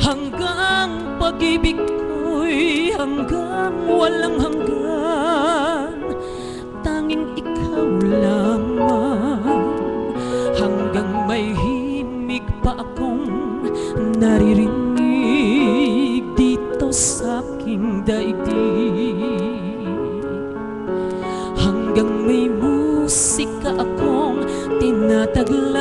Hanggang pag-ibig ko'y hanggang walang hanggan Tanging ikaw lamang. Hanggang may himig pa akong naririnig Dito sa aking daigdig. Hanggang may musika akong tinataglay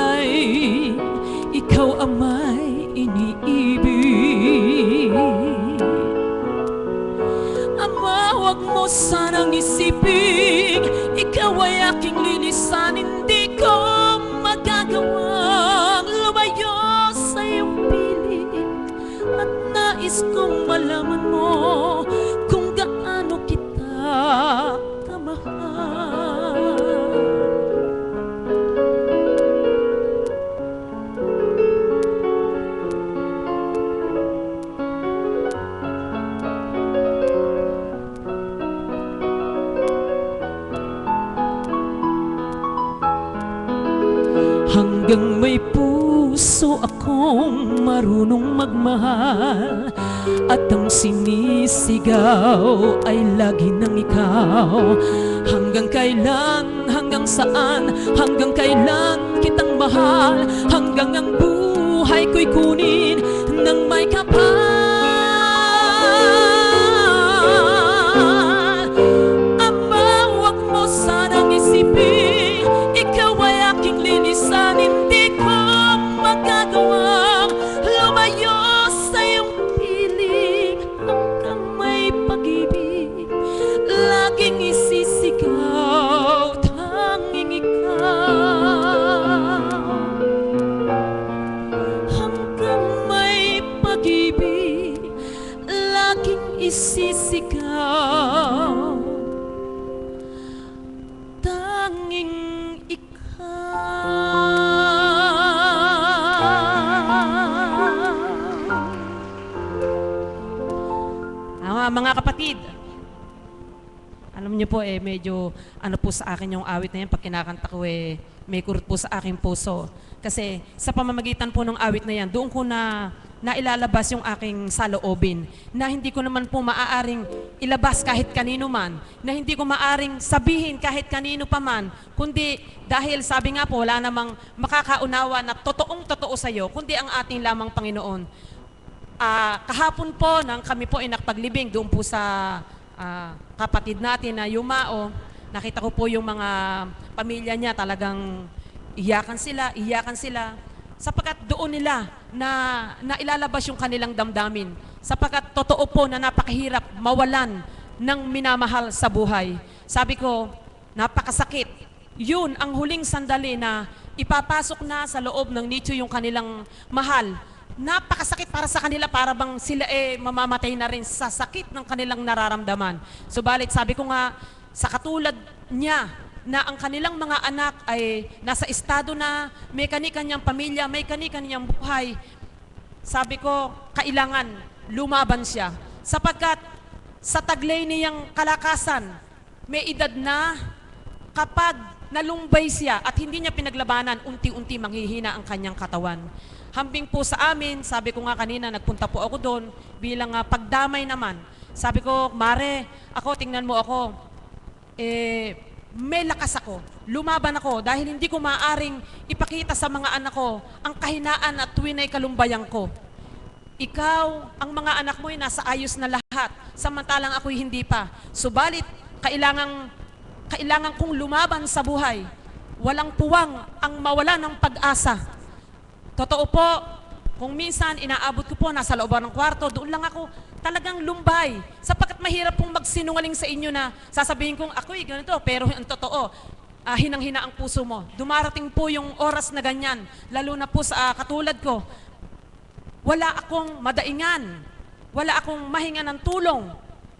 mo sanang isipin Ikaw ay aking linisan. Hindi ko magagawang lumayo sa iyong piling At nais kong malaman mo sinisigaw ay lagi ng ikaw. Hanggang kailan, hanggang saan, hanggang kailan kitang mahal. Hanggang ang buhay ko'y kunin ng may kapal po eh, medyo ano po sa akin yung awit na yan, pag kinakanta ko eh, may kurot po sa aking puso. Kasi sa pamamagitan po ng awit na yan, doon ko na nailalabas yung aking saloobin na hindi ko naman po maaaring ilabas kahit kanino man, na hindi ko maaring sabihin kahit kanino pa man, kundi dahil sabi nga po, wala namang makakaunawa na totoong totoo sa'yo, kundi ang ating lamang Panginoon. Ah, kahapon po nang kami po ay nakapaglibing doon po sa ah, kapatid natin na Yumao, nakita ko po yung mga pamilya niya talagang iyakan sila, iyakan sila sapagkat doon nila na nailalabas yung kanilang damdamin sapagkat totoo po na napakahirap mawalan ng minamahal sa buhay. Sabi ko, napakasakit. Yun ang huling sandali na ipapasok na sa loob ng nicho yung kanilang mahal napakasakit para sa kanila para bang sila eh mamamatay na rin sa sakit ng kanilang nararamdaman. Subalit sabi ko nga sa katulad niya na ang kanilang mga anak ay nasa estado na may kani-kanyang pamilya, may kani-kanyang buhay. Sabi ko, kailangan lumaban siya sapagkat sa taglay niyang kalakasan, may edad na kapag nalumbay siya at hindi niya pinaglabanan, unti-unti manghihina ang kanyang katawan. Hambing po sa amin, sabi ko nga kanina, nagpunta po ako doon bilang nga pagdamay naman. Sabi ko, Mare, ako, tingnan mo ako, eh, may lakas ako. Lumaban ako dahil hindi ko maaring ipakita sa mga anak ko ang kahinaan at tuwinay kalumbayan ko. Ikaw, ang mga anak mo ay nasa ayos na lahat, samantalang ako'y hindi pa. Subalit, kailangang, kailangan kong lumaban sa buhay. Walang puwang ang mawala ng pag-asa. Totoo po, kung minsan inaabot ko po, nasa looban ng kwarto, doon lang ako talagang lumbay. Sapagkat mahirap pong magsinungaling sa inyo na sasabihin kong ako'y ganito, pero ang totoo, ah, hinang-hina ang puso mo. Dumarating po yung oras na ganyan, lalo na po sa ah, katulad ko, wala akong madaingan, wala akong mahinga ng tulong.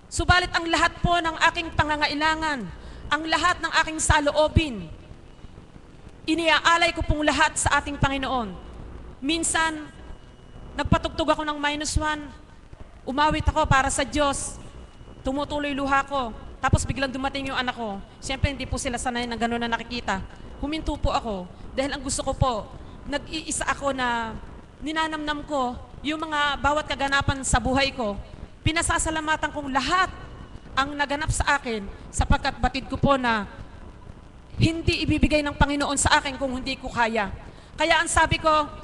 Subalit ang lahat po ng aking pangangailangan, ang lahat ng aking saloobin, iniaalay ko pong lahat sa ating Panginoon. Minsan, nagpatugtog ako ng minus one, umawit ako para sa Diyos, tumutuloy luha ko, tapos biglang dumating yung anak ko. Siyempre, hindi po sila sanay ng gano'n na nakikita. Huminto po ako dahil ang gusto ko po, nag-iisa ako na ninanamnam ko yung mga bawat kaganapan sa buhay ko, pinasasalamatan kong lahat ang naganap sa akin sapagkat batid ko po na hindi ibibigay ng Panginoon sa akin kung hindi ko kaya. Kaya ang sabi ko,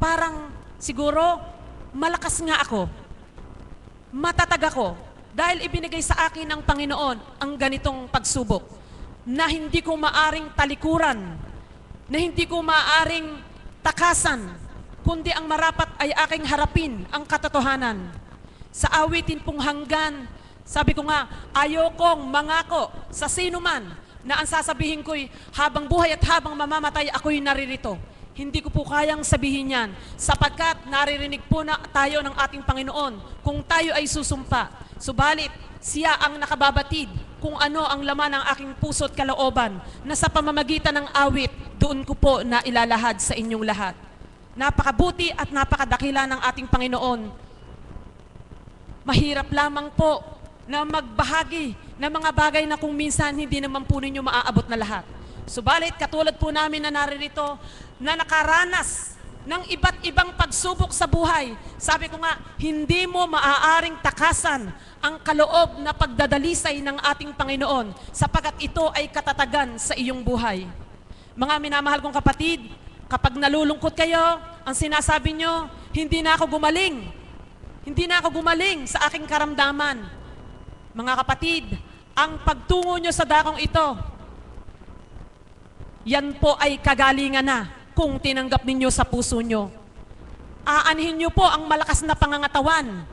parang siguro malakas nga ako. Matatag ako dahil ibinigay sa akin ng Panginoon ang ganitong pagsubok na hindi ko maaring talikuran, na hindi ko maaring takasan, kundi ang marapat ay aking harapin ang katotohanan. Sa awitin pong hanggan, sabi ko nga, ayokong mangako sa sino man na ang sasabihin ko'y habang buhay at habang mamamatay ako'y naririto. Hindi ko po kayang sabihin yan sapagkat naririnig po na tayo ng ating Panginoon kung tayo ay susumpa. Subalit, siya ang nakababatid kung ano ang laman ng aking puso at kalooban na sa pamamagitan ng awit, doon ko po na ilalahad sa inyong lahat. Napakabuti at napakadakila ng ating Panginoon mahirap lamang po na magbahagi ng mga bagay na kung minsan hindi naman po ninyo maaabot na lahat. Subalit, katulad po namin na naririto, na nakaranas ng iba't ibang pagsubok sa buhay. Sabi ko nga, hindi mo maaaring takasan ang kaloob na pagdadalisay ng ating Panginoon sapagat ito ay katatagan sa iyong buhay. Mga minamahal kong kapatid, kapag nalulungkot kayo, ang sinasabi nyo, hindi na ako gumaling, hindi na ako gumaling sa aking karamdaman. Mga kapatid, ang pagtungo nyo sa dakong ito, yan po ay kagalingan na kung tinanggap ninyo sa puso nyo. Aanhin nyo po ang malakas na pangangatawan.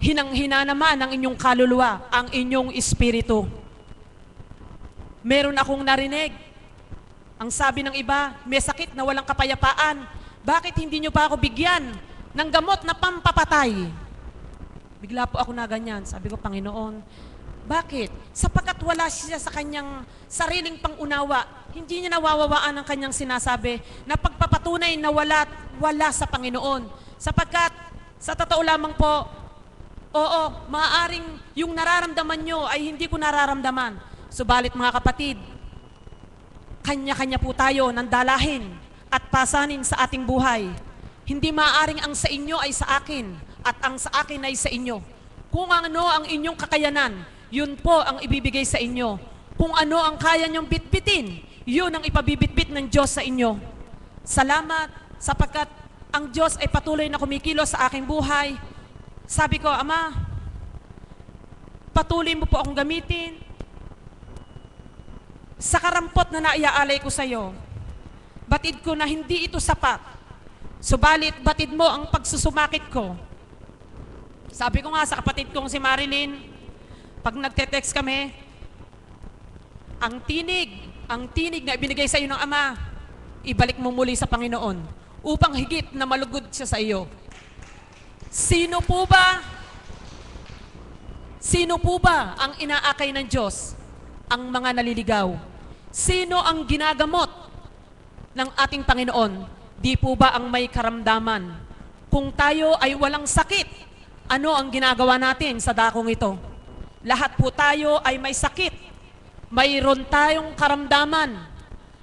Hinang-hina naman ang inyong kaluluwa, ang inyong espiritu. Meron akong narinig. Ang sabi ng iba, may sakit na walang kapayapaan. Bakit hindi nyo pa ako bigyan ng gamot na pampapatay? Bigla po ako na ganyan. Sabi ko, Panginoon, bakit? Sapagkat wala siya sa kanyang sariling pangunawa, hindi niya nawawawaan ang kanyang sinasabi na pagpapatunay na wala, wala sa Panginoon. Sapagkat, sa totoo lamang po, oo, maaaring yung nararamdaman nyo ay hindi ko nararamdaman. Subalit mga kapatid, kanya-kanya po tayo ng dalahin at pasanin sa ating buhay. Hindi maaring ang sa inyo ay sa akin at ang sa akin ay sa inyo. Kung ano ang inyong kakayanan, yun po ang ibibigay sa inyo. Kung ano ang kaya niyong bitbitin, yun ang ipabibitbit ng Diyos sa inyo. Salamat sapagkat ang Diyos ay patuloy na kumikilos sa aking buhay. Sabi ko, Ama, patuloy mo po akong gamitin sa karampot na naiaalay ko sa iyo. Batid ko na hindi ito sapat. Subalit, batid mo ang pagsusumakit ko. Sabi ko nga sa kapatid kong si Marilyn, pag nagte-text kami, ang tinig, ang tinig na ibinigay sa iyo ng Ama, ibalik mo muli sa Panginoon upang higit na malugod siya sa iyo. Sino po ba? Sino po ba ang inaakay ng Diyos? Ang mga naliligaw. Sino ang ginagamot ng ating Panginoon? Di po ba ang may karamdaman? Kung tayo ay walang sakit, ano ang ginagawa natin sa dakong ito? Lahat po tayo ay may sakit. Mayroon tayong karamdaman.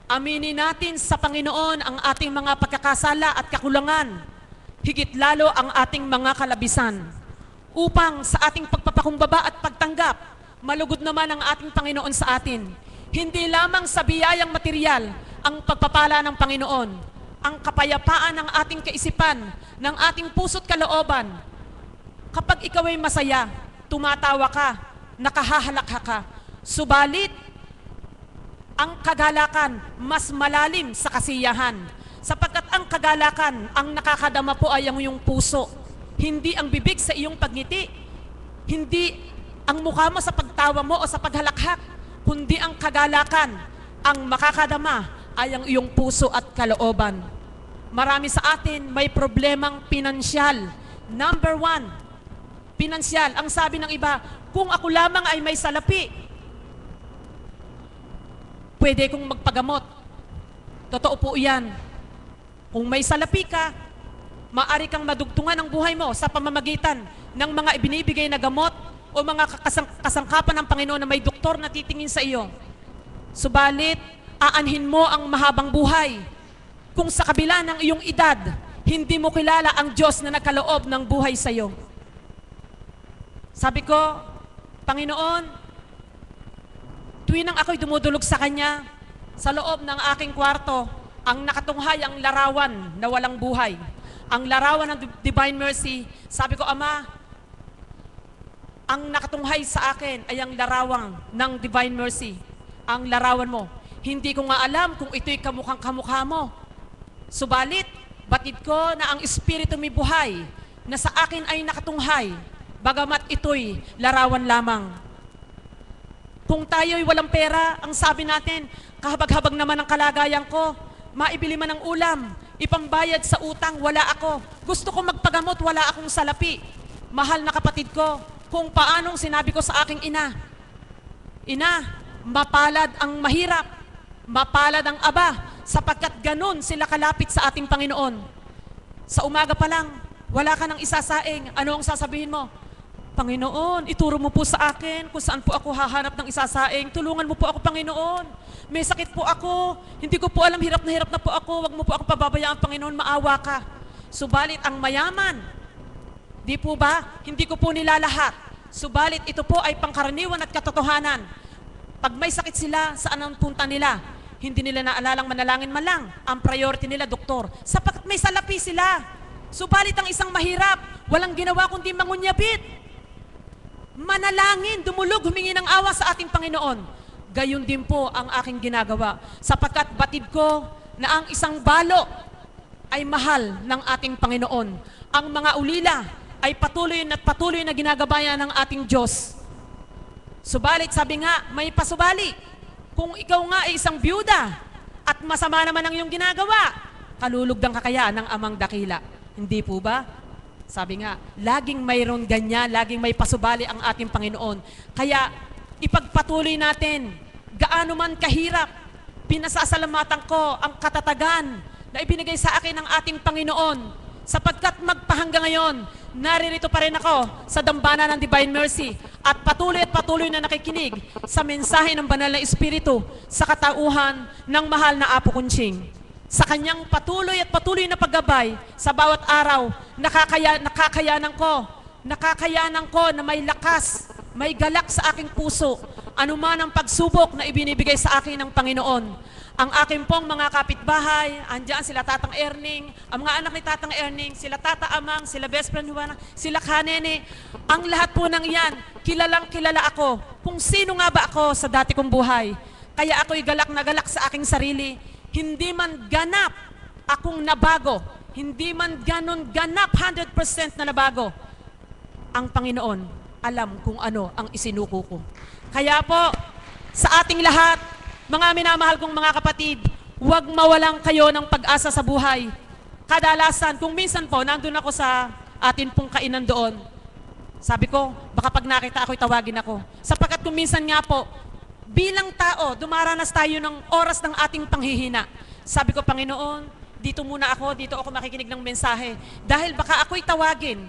Aminin natin sa Panginoon ang ating mga pagkakasala at kakulangan. Higit lalo ang ating mga kalabisan. Upang sa ating pagpapakumbaba at pagtanggap, malugod naman ang ating Panginoon sa atin. Hindi lamang sa biyayang material ang pagpapala ng Panginoon, ang kapayapaan ng ating kaisipan, ng ating puso't kalooban. Kapag ikaw ay masaya, tumatawa ka, nakahahalakha ka. Subalit, ang kagalakan mas malalim sa kasiyahan. Sapagkat ang kagalakan, ang nakakadama po ay ang iyong puso. Hindi ang bibig sa iyong pagngiti. Hindi ang mukha mo sa pagtawa mo o sa paghalakhak. Kundi ang kagalakan, ang makakadama ay ang iyong puso at kalooban. Marami sa atin may problemang pinansyal. Number one, pinansyal. Ang sabi ng iba, kung ako lamang ay may salapi, pwede kong magpagamot. Totoo po yan. Kung may salapi ka, maari kang madugtungan ang buhay mo sa pamamagitan ng mga ibinibigay na gamot o mga kasang- kasangkapan ng Panginoon na may doktor na titingin sa iyo. Subalit, aanhin mo ang mahabang buhay. Kung sa kabila ng iyong edad, hindi mo kilala ang Diyos na nagkaloob ng buhay sa iyo. Sabi ko, Panginoon, tuwing nang ako'y dumudulog sa Kanya, sa loob ng aking kwarto, ang nakatunghay ang larawan na walang buhay. Ang larawan ng Divine Mercy, sabi ko, Ama, ang nakatunghay sa akin ay ang larawan ng Divine Mercy. Ang larawan mo. Hindi ko nga alam kung ito'y kamukhang kamukha mo. Subalit, batid ko na ang Espiritu may buhay na sa akin ay nakatunghay, bagamat ito'y larawan lamang. Kung tayo'y walang pera, ang sabi natin, kahabag-habag naman ang kalagayan ko, maibili man ng ulam, ipambayad sa utang, wala ako. Gusto ko magpagamot, wala akong salapi. Mahal na kapatid ko, kung paanong sinabi ko sa aking ina, Ina, mapalad ang mahirap, mapalad ang aba, sapagkat ganun sila kalapit sa ating Panginoon. Sa umaga pa lang, wala ka nang isasaing. Ano ang sasabihin mo? Panginoon, ituro mo po sa akin kung saan po ako hahanap ng isasaing. Tulungan mo po ako, Panginoon. May sakit po ako. Hindi ko po alam, hirap na hirap na po ako. Huwag mo po ako pababayaan, Panginoon. Maawa ka. Subalit ang mayaman, Di po ba? Hindi ko po nilalahat. Subalit ito po ay pangkaraniwan at katotohanan. Pag may sakit sila, saan ang punta nila? Hindi nila naalalang manalangin man lang. Ang priority nila, doktor. Sapagkat may salapi sila. Subalit ang isang mahirap, walang ginawa kundi mangunyabit. Manalangin, dumulog, humingi ng awa sa ating Panginoon. Gayon din po ang aking ginagawa. Sapagkat batid ko na ang isang balo ay mahal ng ating Panginoon. Ang mga ulila ay patuloy at patuloy na ginagabayan ng ating Diyos. Subalit, sabi nga, may pasubali. Kung ikaw nga ay isang byuda at masama naman ang iyong ginagawa, kalulugdan ka kaya ng amang dakila. Hindi po ba? Sabi nga, laging mayroon ganyan, laging may pasubali ang ating Panginoon. Kaya, ipagpatuloy natin, gaano man kahirap, pinasasalamatan ko ang katatagan na ibinigay sa akin ng ating Panginoon sapagkat magpahanggang ngayon, naririto pa rin ako sa dambana ng Divine Mercy at patuloy at patuloy na nakikinig sa mensahe ng Banal na Espiritu sa katauhan ng mahal na Apo Kunching. Sa kanyang patuloy at patuloy na paggabay sa bawat araw, nakakaya, nakakayanan ko, nakakayanan ko na may lakas, may galak sa aking puso, anuman ang pagsubok na ibinibigay sa akin ng Panginoon. Ang aking pong mga kapitbahay, andyan sila Tatang Erning, ang mga anak ni Tatang Erning, sila Tata Amang, sila Best Friend Juana, sila Kanene, ang lahat po ng yan, kilalang kilala ako kung sino nga ba ako sa dati kong buhay. Kaya ako'y galak na galak sa aking sarili, hindi man ganap akong nabago, hindi man ganon ganap 100% na nabago, ang Panginoon alam kung ano ang isinuko ko. Kaya po, sa ating lahat, mga minamahal kong mga kapatid, huwag mawalang kayo ng pag-asa sa buhay. Kadalasan, kung minsan po, nandun ako sa atin pong kainan doon, sabi ko, baka pag nakita ako'y tawagin ako. Sapagkat kung minsan nga po, bilang tao, dumaranas tayo ng oras ng ating panghihina. Sabi ko, Panginoon, dito muna ako, dito ako makikinig ng mensahe. Dahil baka ako'y tawagin.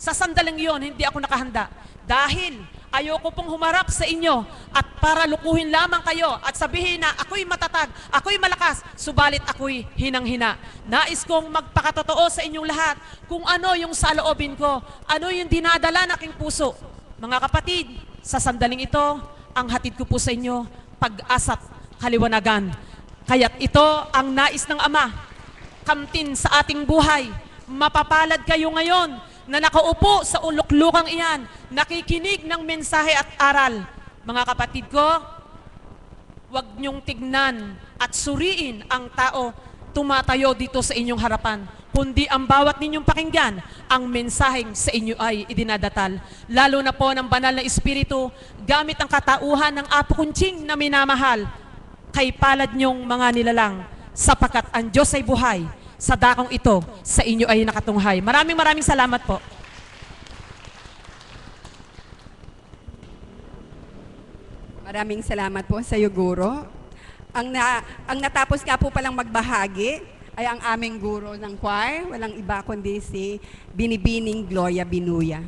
Sa sandaling yon, hindi ako nakahanda. Dahil ayoko pong humarap sa inyo at para lukuhin lamang kayo at sabihin na ako'y matatag, ako'y malakas, subalit ako'y hinang-hina. Nais kong magpakatotoo sa inyong lahat kung ano yung saloobin ko, ano yung dinadala ng aking puso. Mga kapatid, sa sandaling ito, ang hatid ko po sa inyo, pag-asa't kaliwanagan. Kaya't ito ang nais ng Ama, kamtin sa ating buhay. Mapapalad kayo ngayon na nakaupo sa uluklukang iyan, nakikinig ng mensahe at aral. Mga kapatid ko, huwag niyong tignan at suriin ang tao tumatayo dito sa inyong harapan, kundi ang bawat ninyong pakinggan, ang mensaheng sa inyo ay idinadatal. Lalo na po ng banal na Espiritu, gamit ang katauhan ng Apo Kunching na minamahal, kay palad niyong mga nilalang, sapagat ang Diyos ay buhay, sa dakong ito, sa inyo ay nakatunghay. Maraming maraming salamat po. Maraming salamat po sa iyo, Guro. Ang, na, ang natapos nga po palang magbahagi ay ang aming guro ng choir, walang iba kundi si Binibining Gloria Binuya.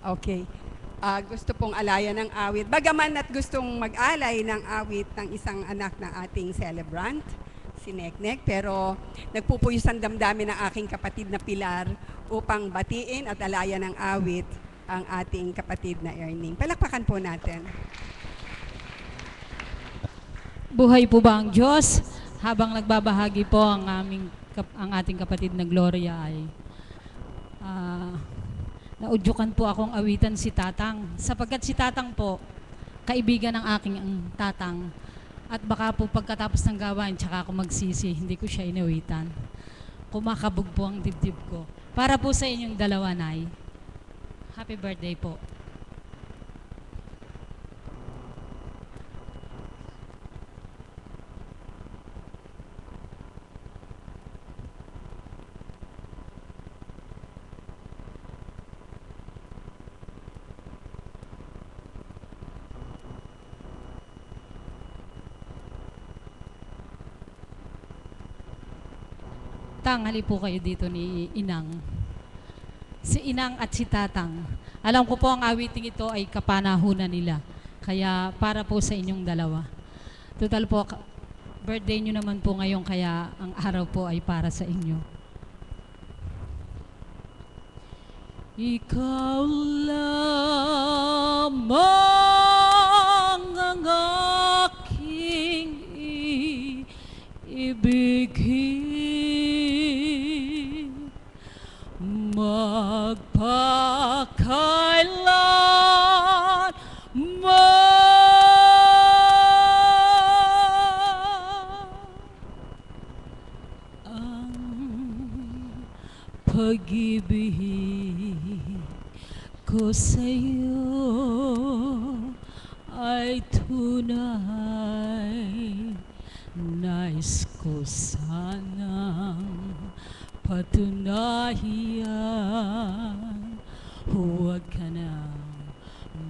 Okay. Ah, gusto pong alaya ng awit. Bagaman at gustong mag-alay ng awit ng isang anak ng ating celebrant, si Neknek, pero nagpupuyos ang damdamin ng aking kapatid na Pilar upang batiin at alaya ng awit ang ating kapatid na Erning. Palakpakan po natin. Buhay po ba ang Diyos? Habang nagbabahagi po ang aming ang ating kapatid na Gloria ay ah, naudyukan po akong awitan si Tatang sapagkat si Tatang po kaibigan ng aking ang Tatang at baka po pagkatapos ng gawain tsaka ako magsisi hindi ko siya inawitan kumakabog po ang dibdib ko. Para po sa inyong dalawa nay. Happy birthday po tanghali po kayo dito ni Inang. Si Inang at si Tatang. Alam ko po ang awiting ito ay kapanahunan nila. Kaya para po sa inyong dalawa. Total po, birthday nyo naman po ngayon kaya ang araw po ay para sa inyo. Ikaw lamang ko sa'yo ay tunay. Nais ko sanang patunayan. Huwag ka na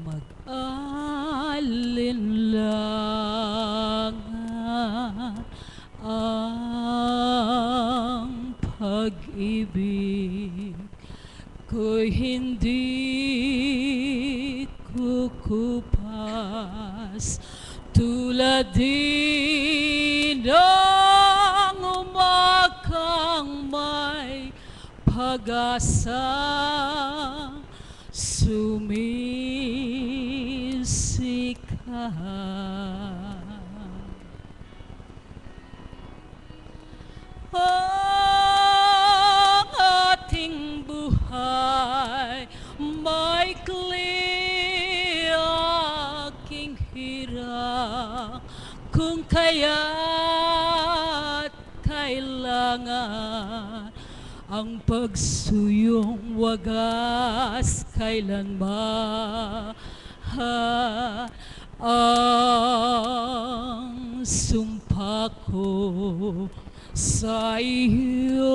mag-alinlangan ang pagsuyong wagas kailanman ang sumpa ko sa iyo'y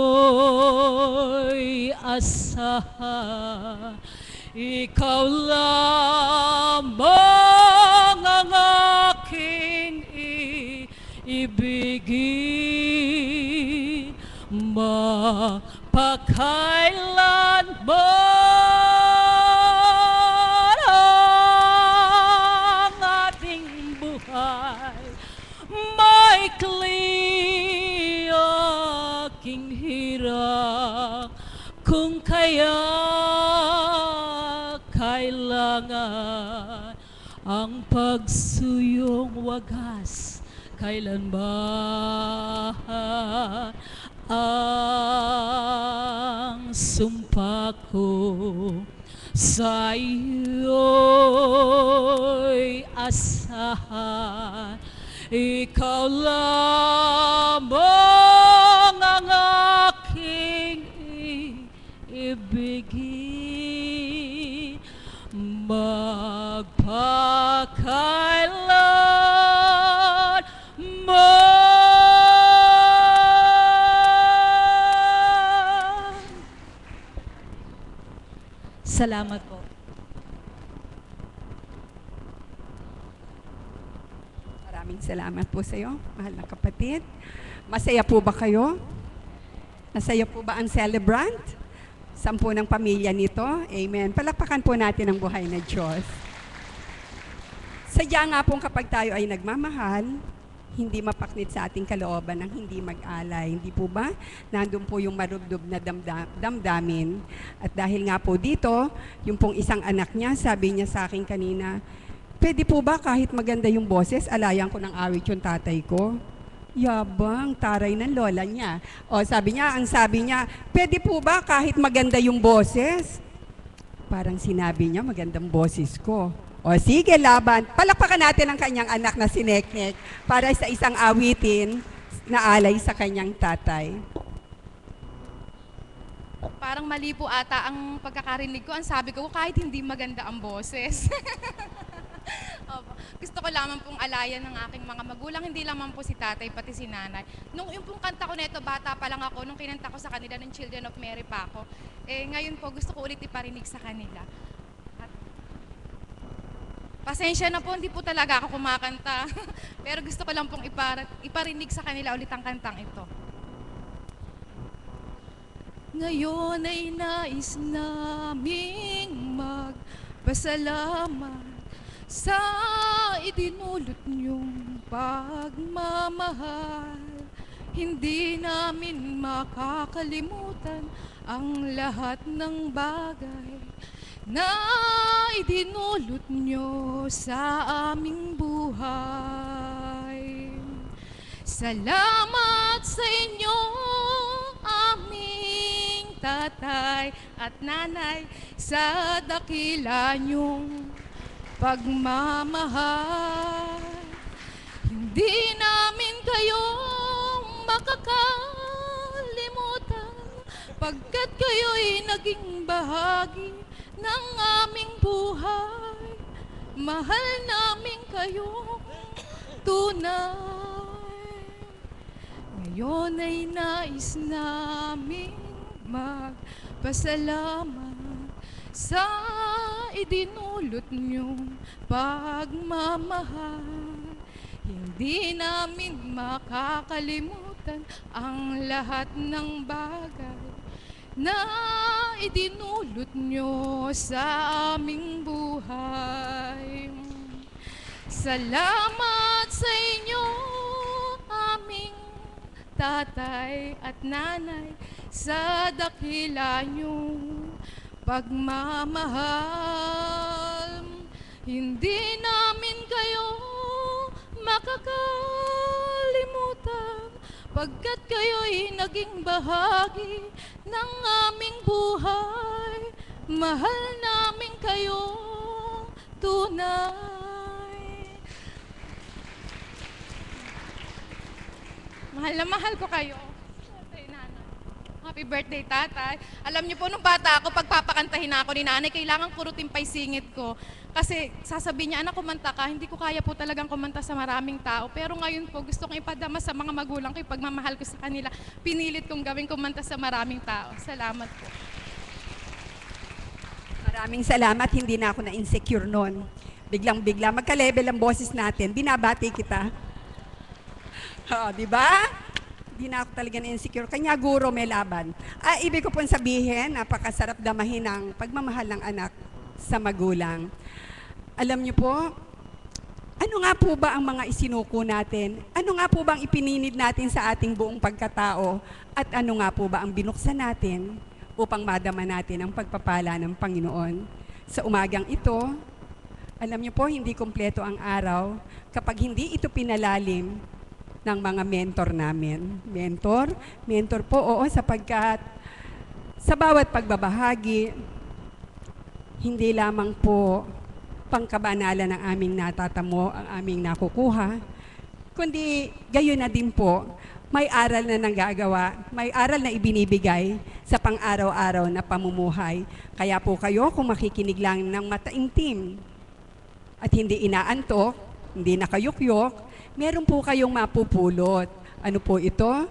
asahan. Ikaw lamang ang aking ibigin Mapakailanman ang ating buhay Maikli aking hirap. Kung kaya kailangan Ang pagsuyong wagas Kailan ba ang sumpa ko sa iyo'y asahan. Ikaw lamang ang aking ibigin. Magpakailan Salamat po. Maraming salamat po sa iyo, mahal na kapatid. Masaya po ba kayo? Masaya po ba ang celebrant? sampu ng pamilya nito. Amen. Palakpakan po natin ang buhay na Diyos. Sadya nga pong kapag tayo ay nagmamahal, hindi mapaknit sa ating kalooban ng hindi mag-alay. Hindi po ba? Nandun po yung marubdob na damda- damdamin. At dahil nga po dito, yung pong isang anak niya, sabi niya sa akin kanina, pwede po ba kahit maganda yung boses, alayan ko ng awit yung tatay ko? Yabang, taray ng lola niya. O sabi niya, ang sabi niya, pwede po ba kahit maganda yung boses? Parang sinabi niya, magandang boses ko. O sige, laban. Palakpakan natin ang kanyang anak na si Neknek para sa isang awitin na alay sa kanyang tatay. Parang mali po ata ang pagkakarinig ko. Ang sabi ko, kahit hindi maganda ang boses. Gusto ko lamang pong alayan ng aking mga magulang, hindi lamang po si tatay, pati si nanay. Nung yung pong kanta ko neto, bata pa lang ako, nung kinanta ko sa kanila ng Children of Mary pa ako, eh ngayon po gusto ko ulit iparinig sa kanila. Pasensya na po, hindi po talaga ako kumakanta. Pero gusto ko lang pong ipar- iparinig sa kanila ulit ang kantang ito. Ngayon ay nais naming magpasalamat sa idinulot niyong pagmamahal. Hindi namin makakalimutan ang lahat ng bagay na idinulot niyo sa aming buhay. Salamat sa inyo, aming tatay at nanay, sa dakila niyong pagmamahal. Hindi namin kayo makakalimutan pagkat kayo'y naging bahagi ng aming buhay. Mahal namin kayo tunay. Ngayon ay nais namin magpasalamat sa idinulot niyong pagmamahal. Hindi namin makakalimutan ang lahat ng bagay na idinulot niyo sa aming buhay. Salamat sa inyo, aming tatay at nanay, sa dakila niyong pagmamahal. Hindi namin kayo makakalimutan pagkat kayo'y naging bahagi ng aming buhay. Mahal namin kayo tunay. Mahal na mahal ko kayo. Happy birthday, tatay. Alam niyo po, nung bata ako, pagpapakantahin ako ni nanay, kailangan kurutin pa singit ko. Kasi sasabihin niya, anak, kumanta ka. Hindi ko kaya po talagang kumanta sa maraming tao. Pero ngayon po, gusto kong ipadama sa mga magulang ko pagmamahal ko sa kanila. Pinilit kong gawin kumanta sa maraming tao. Salamat po. Maraming salamat, hindi na ako na-insecure noon. Biglang-bigla, magka-level ang boses natin. Binabati kita. Oh, di ba? Hindi na ako talaga na-insecure. Kanya guro may laban. Ah, ibig ko pong sabihin, napakasarap damahin ng pagmamahal ng anak sa magulang. Alam niyo po, ano nga po ba ang mga isinuko natin? Ano nga po ba ang ipininid natin sa ating buong pagkatao? At ano nga po ba ang binuksan natin upang madama natin ang pagpapala ng Panginoon? Sa umagang ito, alam niyo po, hindi kompleto ang araw kapag hindi ito pinalalim ng mga mentor namin. Mentor? Mentor po, oo, sapagkat sa bawat pagbabahagi, hindi lamang po pangkabanalan ng aming natatamo, ang aming nakukuha, kundi gayon na din po, may aral na nanggagawa, may aral na ibinibigay sa pang-araw-araw na pamumuhay. Kaya po kayo, kung makikinig lang ng mataimtim at hindi inaantok, hindi nakayukyok, meron po kayong mapupulot. Ano po ito?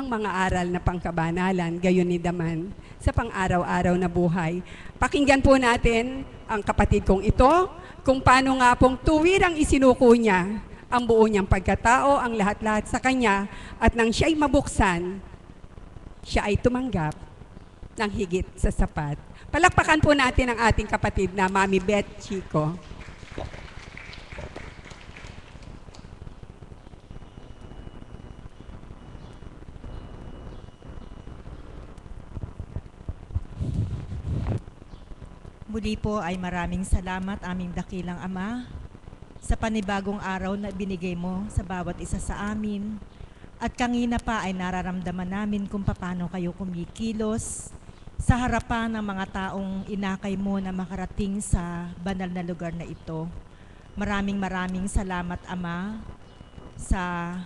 Ang mga aral na pangkabanalan, gayon ni Daman, sa pang-araw-araw na buhay. Pakinggan po natin ang kapatid kong ito, kung paano nga pong tuwirang isinuko niya ang buo niyang pagkatao, ang lahat-lahat sa kanya, at nang siya'y mabuksan, siya ay tumanggap ng higit sa sapat. Palakpakan po natin ang ating kapatid na Mami Beth Chico. Muli po ay maraming salamat aming dakilang Ama sa panibagong araw na binigay mo sa bawat isa sa amin. At kanina pa ay nararamdaman namin kung paano kayo kumikilos sa harapan ng mga taong inakay mo na makarating sa banal na lugar na ito. Maraming maraming salamat Ama sa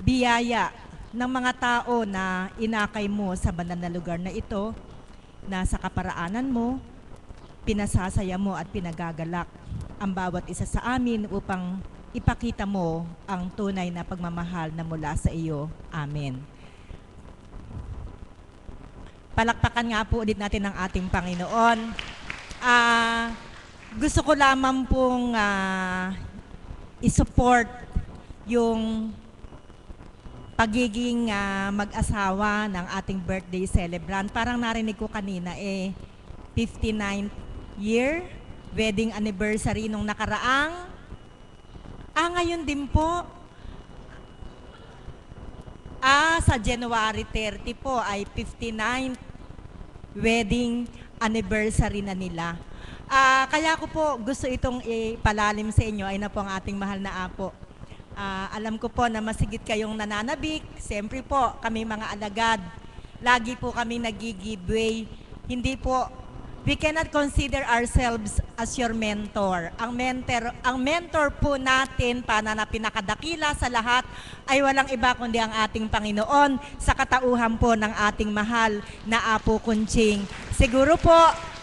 biyaya ng mga tao na inakay mo sa banal na lugar na ito na sa kaparaanan mo pinasasaya mo at pinagagalak ang bawat isa sa amin upang ipakita mo ang tunay na pagmamahal na mula sa iyo. Amen. Palakpakan nga po ulit natin ang ating Panginoon. Ah, gusto ko lamang pong ah, isupport yung pagiging ah, mag-asawa ng ating birthday celebrant. Parang narinig ko kanina eh 59th year, wedding anniversary nung nakaraang. Ah, ngayon din po. Ah, sa January 30 po ay 59th wedding anniversary na nila. Ah, kaya ko po gusto itong ipalalim sa inyo ay na po ang ating mahal na apo. Ah, alam ko po na masigit kayong nananabik. Siyempre po, kami mga alagad. Lagi po kami nag-giveaway. Hindi po, we cannot consider ourselves as your mentor. Ang mentor, ang mentor po natin, para na pinakadakila sa lahat, ay walang iba kundi ang ating Panginoon sa katauhan po ng ating mahal na Apo Kunching. Siguro po,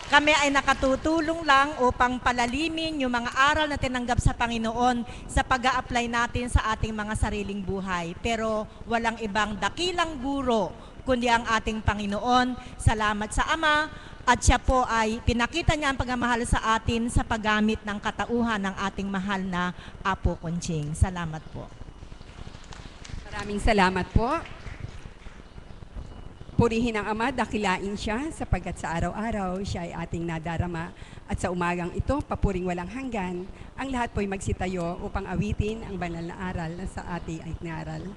kami ay nakatutulong lang upang palalimin yung mga aral na tinanggap sa Panginoon sa pag apply natin sa ating mga sariling buhay. Pero walang ibang dakilang guro kundi ang ating Panginoon. Salamat sa Ama at siya po ay pinakita niya ang pagmamahal sa atin sa paggamit ng katauhan ng ating mahal na Apo Kunching. Salamat po. Maraming salamat po. Purihin ang Ama, dakilain siya sapagkat sa araw-araw siya ay ating nadarama. At sa umagang ito, papuring walang hanggan, ang lahat po'y magsitayo upang awitin ang banal na aral na sa ating ay naral.